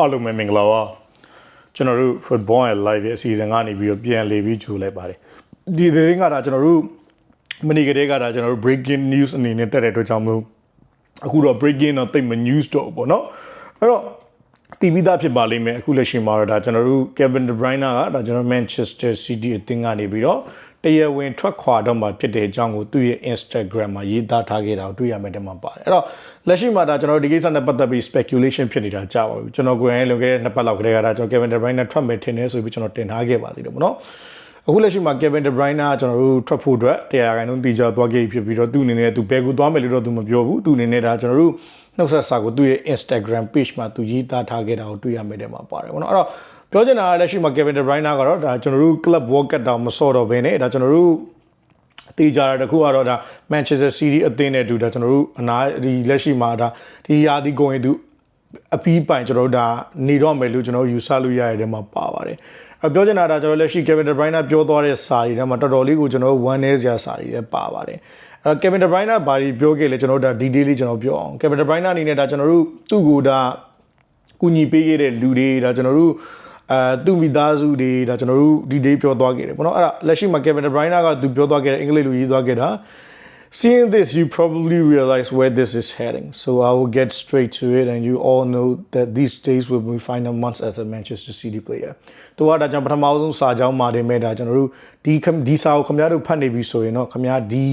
အားလုံးပဲမင်္ဂလာပါကျွန်တော်တို့ football and live ရဲ့အစီအစဉ်ကနေပြီးတော့ပြန်လေပြီးကြိုလိုက်ပါတယ်ဒီသတင်းကဒါကျွန်တော်တို့မနေ့ကတည်းကဒါကျွန်တော်တို့ breaking news အနေနဲ့တက်တဲ့အတွက်ကြောင့်မလို့အခုတော့ breaking တော့တိတ်မ news တော့ဘူးပေါ့နော်အဲ့တော့တီးပြီးသားဖြစ်ပါလိမ့်မယ်အခုလက်ရှိမှာတော့ဒါကျွန်တော်တို့ Kevin De Bruyne ကဒါကျွန်တော် Manchester City အသင်းကနေပြီးတော့ တရားဝင်ထွက်ခွာတော့မှာဖြစ်တဲ့အကြောင်းကိုသူ့ရဲ့ Instagram မှာရေးသားထားခဲ့တာကိုတွေ့ရမယ်တမပါတယ်အဲ့တော့လက်ရှိမှာဒါကျွန်တော်ဒီကိစ္စနဲ့ပတ်သက်ပြီး speculation ဖြစ်နေတာကြာပါပြီကျွန်တော်ကိုယ်တိုင်လုံခဲ့တဲ့နှစ်ပတ်လောက်ကတည်းကဒါကျွန်တော် Kevin De Bruyne ထွက်မယ်ထင်တယ်ဆိုပြီးကျွန်တော်တင်ထားခဲ့ပါသေးတယ်ပေါ့နော်အခုလက်ရှိမှာ Kevin De Bruyne ကကျွန်တော်တို့ထွက်ဖို့အတွက်တရားခိုင်လုံးတီချသွားခဲ့ဖြစ်ပြီးတော့သူ့အနေနဲ့သူဘယ်ကူသွားမယ်လို့တော့သူမပြောဘူးသူအနေနဲ့ဒါကျွန်တော်တို့နှုတ်ဆက်စာကိုသူ့ရဲ့ Instagram page မှာသူရေးသားထားခဲ့တာကိုတွေ့ရမယ်တဲ့မှာပါတယ်ပေါ့နော်အဲ့တော့ ပြောချင်တာကလက်ရှိမှာ Kevin De Bruyne ကတော့ဒါကျွန်တော်တို့ club world cup တောင်မစော့တော့ဘဲနဲ့ဒါကျွန်တော်တို့တေးကြတာတခုကတော့ဒါ Manchester City အသင်းနဲ့တူဒါကျွန်တော်တို့အနာဒီလက်ရှိမှာဒါဒီရာသီကုန်ရင်သူအပီးပိုင်ကျွန်တော်တို့ဒါနေတော့မယ်လို့ကျွန်တော်ယူဆလို့ရတဲ့ထဲမှာပါပါတယ်အပြောချင်တာဒါကျွန်တော်လက်ရှိ Kevin De Bruyne ပြောသွားတဲ့စာတွေထဲမှာတော်တော်လေးကိုကျွန်တော်ဝမ်းနည်းစရာစာတွေလည်းပါပါတယ်အဲ Kevin De Bruyne ဘာတွေပြောခဲ့လဲကျွန်တော်တို့ဒါ detail လေးကျွန်တော်ပြောအောင် Kevin De Bruyne အနေနဲ့ဒါကျွန်တော်တို့သူ့ကိုဒါကူညီပေးခဲ့တဲ့လူတွေဒါကျွန်တော်တို့ အဲသူ့မိသားစုတွေဒါကျွန်တော်တို့ဒီ day ပြောသွားခဲ့တယ်ပေါ့နော်အဲ့ဒါလက်ရှိမှာ Kevin De Bruyne ကသူပြောသွားခဲ့တဲ့အင်္ဂလိပ်လိုရေးသွားခဲ့တာ Seeing this you probably realize where this is heading so I will get straight to it and you all know that these days will be final months as a Manchester City player သူကဒါကြောင့်ပထမဆုံးစာကြောင်းမှာတင်မဲ့ဒါကျွန်တော်တို့ဒီဒီစာကိုခင်ဗျားတို့ဖတ်နေပြီဆိုရင်တော့ခင်ဗျားဒီ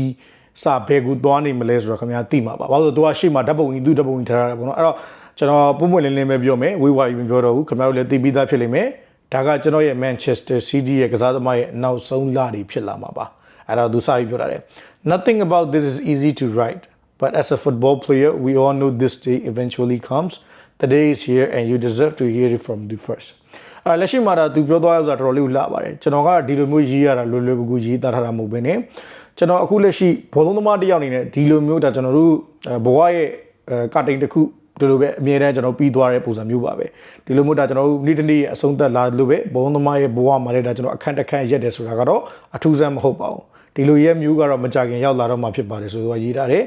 စာဘယ်ကူသွားနေမလဲဆိုတော့ခင်ဗျားသိမှာပါဘာလို့လဲသူကရှေ့မှာဓာတ်ပုံကြီးသူ့ဓာတ်ပုံကြီးထားတာပေါ့နော်အဲ့တော့ ကျွန်တော်ပုံပွင့်လင်းလင်းပဲပြောမယ်ဝေးဝါးပြီးပြောတော့ဘူးခင်ဗျားတို့လည်းသိပြီးသားဖြစ်လိမ့်မယ်ဒါကကျွန်တော်ရဲ့ Manchester City ရဲ့ကစားသမားရဲ့နောက်ဆုံးလတွေဖြစ်လာမှာပါအဲ့တော့သူစာပြီးပြောတာလေ Nothing about this is easy to write but as a football player we all know this day eventually comes the day is here and you deserve to hear it from the first အဲ့လက်ရှိမှာဒါသူပြောသွားရဆိုတာတော်တော်လေးကိုလှပါတယ်ကျွန်တော်ကဒီလိုမျိုးရေးရတာလွယ်လွယ်ကူကူရေးသားထားတာမဟုတ်ဘဲねကျွန်တော်အခုလက်ရှိဘောလုံးသမားတစ်ယောက်အနေနဲ့ဒီလိုမျိုးဒါကျွန်တော်တို့ဘဝရဲ့ကတိန်တစ်ခု ဒီလိုပဲအမြဲတမ်းကျွန်တော်ပြီးသွားတဲ့ပုံစံမျိုးပါပဲဒီလိုမျိုးဒါကျွန်တော်တို့နေ့တစ်နေ့အဆုံးသက်လာလို့ပဲဘုံသမားရဲ့ဘဝမှာလည်းဒါကျွန်တော်အခန့်တစ်ခန့်ရက်တယ်ဆိုတာကတော့အထူးဆန်းမဟုတ်ပါဘူးဒီလိုရက်မျိုးကတော့မကြခင်ရောက်လာတော့မှဖြစ်ပါတယ်ဆိုတော့ရေးထားတယ်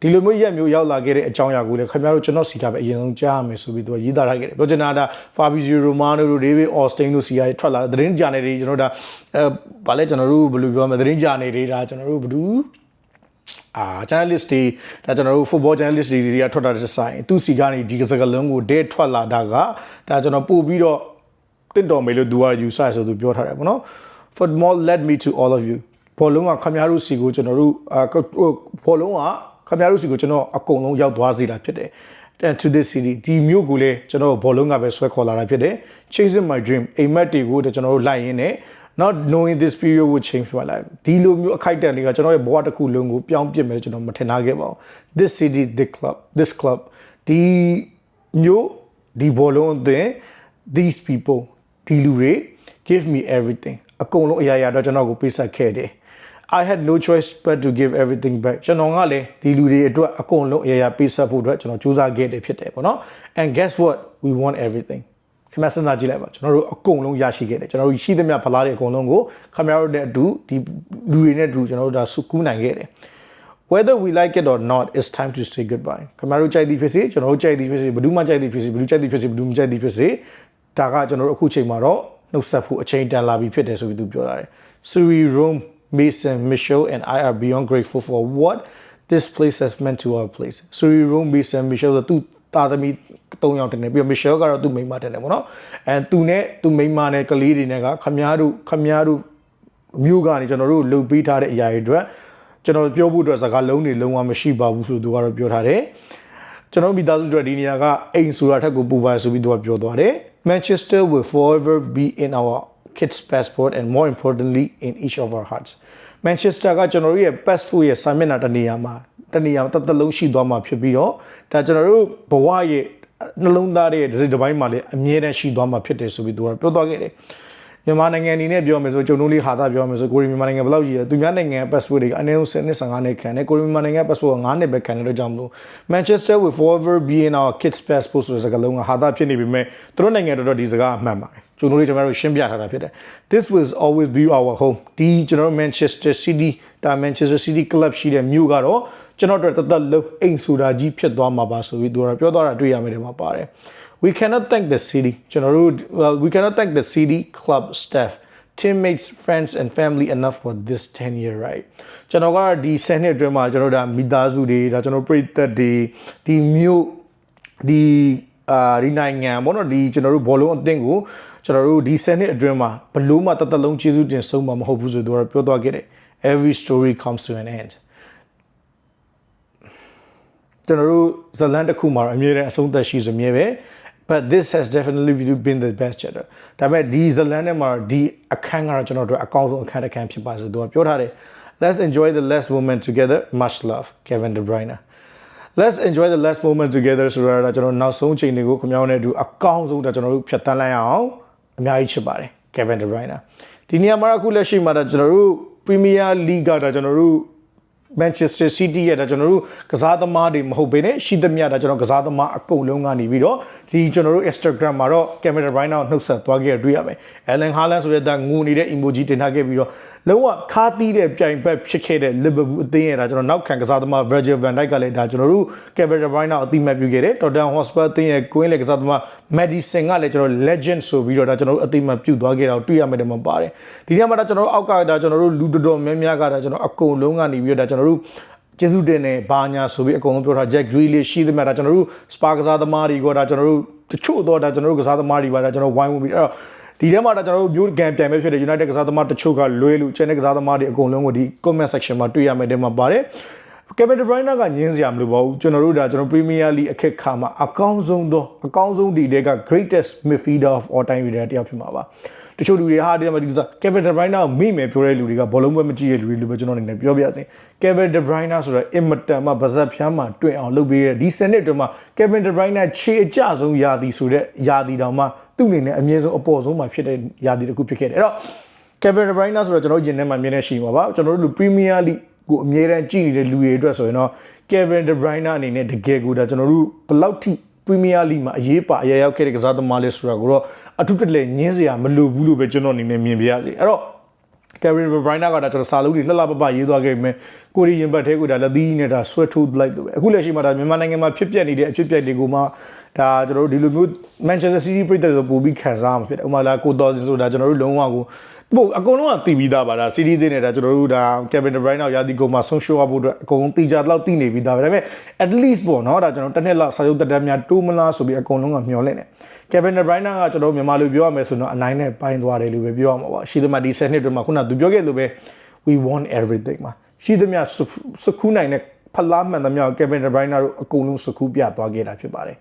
ဒီလိုမျိုးရက်မျိုးရောက်လာခဲ့တဲ့အကြောင်းအရာကိုလည်းခင်ဗျားတို့ကျွန်တော်စီကပဲအရင်ဆုံးကြားရမယ်ဆိုပြီးသူကရေးသားထားခဲ့တယ်ပြောချင်တာဒါ Fabrizio Romano တို့ David Austin တို့စီကထွက်လာတဲ့သတင်းကြနယ်တွေကျွန်တော်တို့ဒါအဲဗာလဲကျွန်တော်တို့ဘယ်လိုပြောမလဲသတင်းကြနယ်တွေဒါကျွန်တော်တို့ဘယ်သူ အာ journalist တွေဒါကျွန်တော်တို့ football journalist တွေတွေကထွက်တာတဲ့ဆိုင်သူစီကနေဒီစကားလုံးကိုဒဲထွက်လာတာကဒါကျွန်တော်ပို့ပြီးတော့တင့်တော်မယ်လို့သူကယူဆရဆိုသူပြောထားတယ်ပေါ့နော် football led me to all of you ဘောလုံးကခမရတို့စီကိုကျွန်တော်တို့ဘောလုံးကခမရတို့စီကိုကျွန်တော်အကုန်လုံးရောက်သွားစေတာဖြစ်တယ် and to this city ဒီမြို့ကိုလည်းကျွန်တော်ဘောလုံးကပဲဆွဲခေါ်လာတာဖြစ်တယ် chasing my dream အိမ်မက်တွေကိုကျွန်တော်တို့လိုက်ရင်းနဲ့ not knowing this period would change my life ဒီလိုမျိုးအခိုက်အတန့်တွေကကျွန်တော်ရဲ့ဘဝတစ်ခုလုံးကိုပြောင်းပြစ်မယ်ကျွန်တော်မထင်ထားခဲ့ပါဘူး this city this club this club ဒီမျိုးဒီဘောလုံးအသင်း these people ဒီလူတွေ give me everything အကုန်လုံးအရာရာတော့ကျွန်တော်ကိုပေးဆက်ခဲ့တယ် I had no choice but to give everything back ကျွန်တော်ကလည်းဒီလူတွေအတွက်အကုန်လုံးအရာရာပေးဆက်ဖို့အတွက်ကျွန်တော်စူးစမ်းခဲ့တယ်ဖြစ်တယ်ပေါ့နော် and guess what we want everything ခင်ဗျာစဉ်းစားကြည့်လိုက်ပါကျွန်တော်တို့အကုန်လုံးရရှိခဲ့တယ်ကျွန်တော်တို့ရှိသမျှဖလားတွေအကုန်လုံးကိုခင်ဗျားတို့နဲ့အတူဒီလူတွေနဲ့အတူကျွန်တော်တို့ဒါစုကူးနိုင်ခဲ့တယ် whether we like it or not it's time to say goodbye ခင်ဗျားတို့ကြိုက်သည်ဖြစ်စေကျွန်တော်တို့ကြိုက်သည်ဖြစ်စေဘယ်သူမှကြိုက်သည်ဖြစ်စေဘယ်သူကြိုက်သည်ဖြစ်စေဘယ်သူမကြိုက်သည်ဖြစ်စေဒါကကျွန်တော်တို့အခုချိန်မှာတော့နှုတ်ဆက်ဖို့အချိန်တန်လာပြီဖြစ်တယ်ဆိုပြီးသူပြောတာတယ် Suri Rome Mason Michelle and I are beyond grateful for what this place has meant to our place Suri Rome Mason Michelle ဆို သူတာသမီ၃ယောက်တင်နေပြီးတော့ Michelle ကတော့သူ့မိန်းမတင်နေပေါ့နော်အဲသူနဲ့သူ့မိန်းမနဲ့ကလေးတွေနဲ့ကခမားတို့ခမားတို့မြို့ကနေကျွန်တော်တို့လှုပ်ပေးထားတဲ့အရာတွေအတွက်ကျွန်တော်ပြောဖို့အတွက်စကားလုံးတွေလုံးဝမရှိပါဘူးဆိုသူကတော့ပြောထားတယ်ကျွန်တော်မိသားစုတွေဒီနေရာကအိမ်ဆိုတာထက်ကိုပူပါဆိုပြီးသူကပြောသွားတယ် Manchester will forever be in our kids passport and more importantly in each of our hearts Manchester ကကျွန်တော်တို့ရဲ့ passport ရဲ့စာမျက်နှာတစ်နေရာမှာတစ်နေရာတစ်သက်လုံးရှိသွားမှာဖြစ်ပြီးတော့ဒါကျွန်တော်တို့ဘဝရဲ့နှလုံးသားရဲ့ဒီစိတ်တစ်ပိုင်းမှာလည်းအမြဲတမ်းရှိသွားမှာဖြစ်တယ်ဆိုပြီးသူကပြောသွားခဲ့တယ် မြန်မာနိုင်ငံအနေနဲ့ပြောမယ်ဆိုကျုံတို့လေးဟာသာပြောမယ်ဆိုကိုရီမြန်မာနိုင်ငံဘယ်လောက်ကြီးလဲသူများနိုင်ငံ passport တွေကအနည်းဆုံး10နှစ်15နှစ်ခံတယ်ကိုရီမြန်မာနိုင်ငံ passport က9နှစ်ပဲခံတဲ့အတွက်ကြောင့်မလို့ Manchester will forever be in our kids passport ဆိုတဲ့စကားလုံးကဟာသာဖြစ်နေပြီမဲ့သူတို့နိုင်ငံတော်တော်ဒီစကားအမှန်ပါတယ်ကျုံတို့လေးကျွန်တော်တို့ရှင်းပြထားတာဖြစ်တယ် This will always be our home ဒီကျွန်တော်တို့ Manchester City ဒါ Manchester City Club ရှိတဲ့မြို့ကတော့ကျွန်တော်တို့တသက်လုံးအိမ်ဆိုတာကြီးဖြစ်သွားမှာပါဆိုပြီးသူကပြောသွားတာတွေ့ရမယ်ဒီမှာပါတယ် we cannot thank the city ကျွန်တော်တို့ well, we cannot thank the city club staff teammates friends and family enough for this 10 year right ကျွန်တော်ကဒီ10နှစ်အတွင်းမှာကျွန်တော်တို့ဒါမိသားစုတွေဒါကျွန်တော်ပြည်သက်တွေဒီမြို့ဒီအာဒီနိုင်ငံပေါ့နော်ဒီကျွန်တော်တို့ဘောလုံးအသင်းကိုကျွန်တော်တို့ဒီ10နှစ်အတွင်းမှာဘလို့မှတသက်လုံးကျေးဇူးတင်ဆုံးမှာမဟုတ်ဘူးဆိုတော့ပြောသွားခဲ့တယ် every story comes to an end ကျွန်တော်တို့ဇလန်တစ်ခုမှာတော့အမြဲတမ်းအဆုံးသက်ရှိစမြဲပဲ but this has definitely been the best chapter ဒါပေမဲ့ဒီဇလန်ထဲမှာဒီအခန်းကတော့ကျွန်တော်တို့အကောင်းဆုံးအခန်းတစ်ခန်းဖြစ်ပါဆိုတော့ပြောထားတယ် let's enjoy the last moment together much love Kevin De Bruyne let's enjoy the last moment together ဆိုတော့ကျွန်တော်နောက်ဆုံးချိန်တွေကိုခင်ဗျားတို့နဲ့အတူအကောင်းဆုံးဒါကျွန်တော်တို့ဖြတ်တန်းလိုက်အောင်အများကြီးချစ်ပါတယ် Kevin De Bruyne ဒီနေရာမှာအခုလက်ရှိမှာဒါကျွန်တော်တို့ Premier League ကဒါကျွန်တော်တို့ Manchester City ရဲ့ဒါကျွန်တော်တို့ကစားသမားတွေမဟုတ်ဘဲနဲ့ရှိသမျှဒါကျွန်တော်ကစားသမားအကုန်လုံးကနေပြီးတော့ဒီကျွန်တော်တို့ Instagram မှာတော့ Kevin De Bruyne ကိုနှုတ်ဆက်သွားခဲ့ရတွေ့ရမယ်။ Erling Haaland ဆိုတဲ့ဒါငိုနေတဲ့ emoji တင်ထားခဲ့ပြီးတော့လုံးဝခါးသီးတဲ့ပြိုင်ဘက်ဖြစ်ခဲ့တဲ့ Liverpool အသင်းရဲ့ဒါကျွန်တော်နောက်ခံကစားသမား Virgil van Dijk ကလည်းဒါကျွန်တော်တို့ Kevin De Bruyne ကိုအတိမတ်ပြုခဲ့တယ်။ Tottenham Hotspur အသင်းရဲ့ Queen လေကစားသမား Madison ကလည်းကျွန်တော် legend ဆိုပြီးတော့ဒါကျွန်တော်တို့အတိမတ်ပြုသွားခဲ့တာကိုတွေ့ရမယ်တယ်မှာပါတယ်။ဒီနေ့မှာဒါကျွန်တော်တို့အောက်ကဒါကျွန်တော်တို့လူတော်တော်များများကဒါကျွန်တော်အကုန်လုံးကနေပြီးတော့ဒါကျွန်တော်တို့ကျေးဇူးတင်တယ်ဘာညာဆိုပြီးအကုန်လုံးပြောထား Jack Grealish ရှိသမျှဒါကျွန်တော်တို့ Spa ကစားသမားတွေကဒါကျွန်တော်တို့တချို့တော့ဒါကျွန်တော်တို့ကစားသမားတွေပါဒါကျွန်တော်ဝိုင်းဝန်းပြီးအဲ့တော့ဒီထဲမှာဒါကျွန်တော်တို့မျိုးကန်ပြန်ပဲဖြစ်တဲ့ United ကစားသမားတချို့ကလွဲလို့ Channel ကစားသမားတွေအကုန်လုံးကိုဒီ comment section မှာတွေ့ရမယ်တဲ့မှာပါတယ် Kevin De Bruyne ကညင်းစရာမလိုပါဘူးကျွန်တော်တို့ဒါကျွန်တော် Premier League အခက်ခါမှာအကောင်းဆုံးသောအကောင်းဆုံးဒီတဲက greatest midfielder of all time တွေတယောက်ဖြစ်မှာပါတချို့လူတွေဟာဒီမှာဒီစား Kevin De Bruyne ကိုမိမယ်ပြောတဲ့လူတွေကဘောလုံးပွဲမကြည့်ရတဲ့လူတွေလို့ပဲကျွန်တော်အနေနဲ့ပြောပြစီ Kevin De Bruyne ဆိုတော့အင်မတန်မှဗဇက်ဖျမ်းမှာတွေ့အောင်လုပ်ပေးရဒီစနစ်အတွင်းမှာ Kevin De Bruyne ခြေအကျဆုံးယာတီဆိုတဲ့ယာတီတောင်မှသူ့အနေနဲ့အမြဲဆုံးအပေါ်ဆုံးမှာဖြစ်တဲ့ယာတီတစ်ခုဖြစ်ခဲ့တယ်အဲ့တော့ Kevin De Bruyne ဆိုတော့ကျွန်တော်ယင်ထဲမှာမြင်နေရှိမှာပါကျွန်တော်တို့လူ Premier League ကိုအမြဲတမ်းကြည့်နေတဲ့လူတွေအတွက်ဆိုရင်တော့ Kevin De Bruyne အနေနဲ့တကယ်ကိုဒါကျွန်တော်တို့ဘယ်လောက်ထိ Premier League မှာအရေးပါအရေးရောက်ခဲ့တဲ့ကစားသမားလေးဆိုတာကိုတော့အထူးတလဲညင်းစရာမလိုဘူးလို့ပဲကျွန်တော်အနေနဲ့မြင်ပြရစီအဲ့တော့ Kevin De Bruyne ကဒါကျွန်တော်စာလုံးတွေလှလှပပရေးသွားခဲ့မယ်ကိုရီရင်ဘတ်ထဲကိုဒါလက်သီးနဲ့ဒါဆွဲထိုးလိုက်လို့ပဲအခုလက်ရှိမှာဒါမြန်မာနိုင်ငံမှာဖြစ်ပျက်နေတဲ့အဖြစ်ပျက်တွေကိုမှဒါကျွန်တော်တို့ဒီလိုမျိုး Manchester City ပြည်သက်ဆိုပို့ပြီးခံစားမှာဖြစ်တယ်ဥပမာလာကိုတော်စင်ဆိုတာကျွန်တော်တို့လုံးဝကို ဘို့အကုန်လုံးကတည်ပြီးသားပါဒါ CD သေးနေတာကျွန်တော်တို့ဒါ Kevin De Bruyne နောက်ရာသီကုန်မှာဆုံးရှုံးရဖို့အတွက်အကုန်လုံးတီကြတော့တည်နေပြီးသားပဲဒါပေမဲ့ at least ပေါ့နော်ဒါကျွန်တော်တစ်နှစ်လောက်စာရုပ်တက်တန်းများတိုးမလားဆိုပြီးအကုန်လုံးကမျှော်လင့်တယ် Kevin De Bruyne ကကျွန်တော်တို့မြန်မာလိုပြောရမယ်ဆိုတော့အနိုင်နဲ့ပိုင်းသွားတယ်လို့ပဲပြောရမှာပါရှိသမျှဒီ10နှစ်အတွင်းမှာခုနကသူပြောခဲ့လို့ပဲ we won everything မှာရှိသမျှစကူးနိုင်တဲ့ဖလားမှန်သမျှ Kevin De Bruyne တို့အကုန်လုံးစကူးပြသွားခဲ့တာဖြစ်ပါတယ်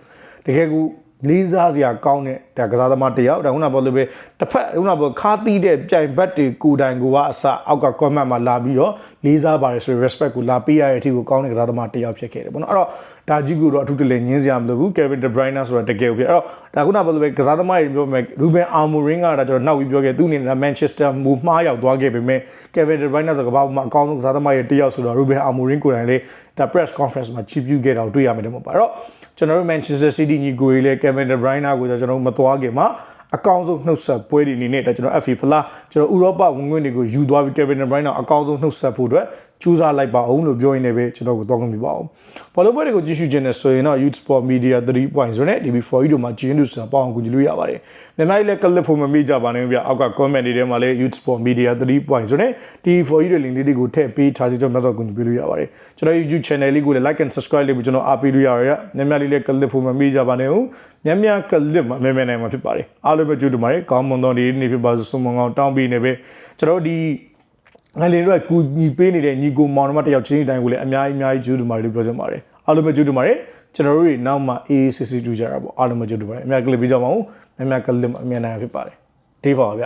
တကယ်ကူ လေးစားစရာကောင်းတဲ့ဒါကစားသမားတယောက်ဒါခုနပြောလို့ပဲတစ်ဖက်ခုနပြောခါတီးတဲ့ပြိုင်ဘက်တွေကိုတိုင်ကိုကအစအောက်က comment မှာလာပြီးတော့ လေးစားပါတယ်ဆို respect ကိုလာပေးရတဲ့အထိကိုကောင်းတဲ့ကစားသမားတယောက်ဖြစ်ခဲ့တယ်ပေါ့နော်အဲ့တော့ဒါကြီးကိုတော့အထူးတလဲညင်းစရာမလိုဘူး Kevin De Bruyne ဆိုတာတကယ်ဖြစ်အဲ့တော့ဒါခုနပြောလို့ပဲကစားသမားတွေပြောမယ် Ruben Amorim ကဒါကျွန်တော်နောက်ပြီးပြောခဲ့သူအနေနဲ့ Manchester မူမှားရောက်သွားခဲ့ပေမဲ့ Kevin De Bruyne ဆိုကဘာမှအကောင်းဆုံးကစားသမားရဲ့တယောက်ဆိုတော့ Ruben Amorim ကိုယ်တိုင်လေဒါ press conference မှာချီးပြူးခဲ့တာကိုတွေ့ရမယ်တဲ့ပေါ့ပါအဲ့တော့ကျွန်တော်တို့ Manchester City ညီကိုကြီးလေ Kevin De Bruyne ကိုကျွန်တော်တို့မသွားခင်မှာ အကောင်းဆုံးနှုတ်ဆက်ပွဲတွေအနေနဲ့ဒါကျွန်တော် FA ဖလားကျွန်တော်ဥရောပဝင်ငွေတွေကိုယူသွားပြီး Kevin De Bruyne အကောင်းဆုံးနှုတ်ဆက်ဖို့အတွက် ကြိုးစားလိုက်ပါအောင်လို့ပြောရင်းနဲ့ပဲကျွန်တော်ကိုတောင်းခွင့်ပြပါအောင်။ဘောလုံးပွဲတွေကိုကြည့်ရှုခြင်းနဲ့ဆိုရင်တော့ Youth Sport Media 3.0နဲ့ DB4 တို့မှာကြည့်ရင်လို့ဆိုတာပေါအောင်ကူညီလို့ရပါတယ်။မြန်မာပြည်လည်း clip ဖို့မမေ့ကြပါနဲ့ဗျ။အောက်က comment တွေထဲမှာလည်း Youth Sport Media 3.0နဲ့ DB4 တို့ link လေးတွေကိုထည့်ပေးထားစီကျွန်တော်တို့ကူညီပေးလို့ရပါတယ်။ကျွန်တော် YouTube channel လေးကိုလည်း like and subscribe လေးကိုကျွန်တော်အားပေးလို့ရရရ။မြန်မာပြည်လည်း clip ဖို့မမေ့ကြပါနဲ့ဦး။မြန်မြန် clip မှာမြန်မြန်နိုင်မှာဖြစ်ပါတယ်။အားလုံးပဲကြိုးတူပါတယ်။ကောင်းမွန်သောနေ့နေ့ဖြစ်ပါစေဆုမွန်ကောင်းတောင်းပေးနေပဲကျွန်တော်တို့ဒီ ငလင်တို့ကကူညီပေးနေတဲ့ညီကိုမောင်နှမတယောက်ချင်းတိုင်းကိုလည်းအများကြီးအများကြီးကျေးဇူးတင်ပါတယ်လို့ပြောချင်ပါတယ်အားလုံးပဲကျေးဇူးတင်ပါတယ်ကျွန်တော်တို့တွေနောက်မှအေးအေးဆေးဆေးတူကြတာပေါ့အားလုံးပဲကျေးဇူးတင်ပါတယ်အများကလစ်ပေးကြပါဦးအများကလစ်အမြန်နိုင်ဖြစ်ပါတယ်ဒေးပါပါဗျ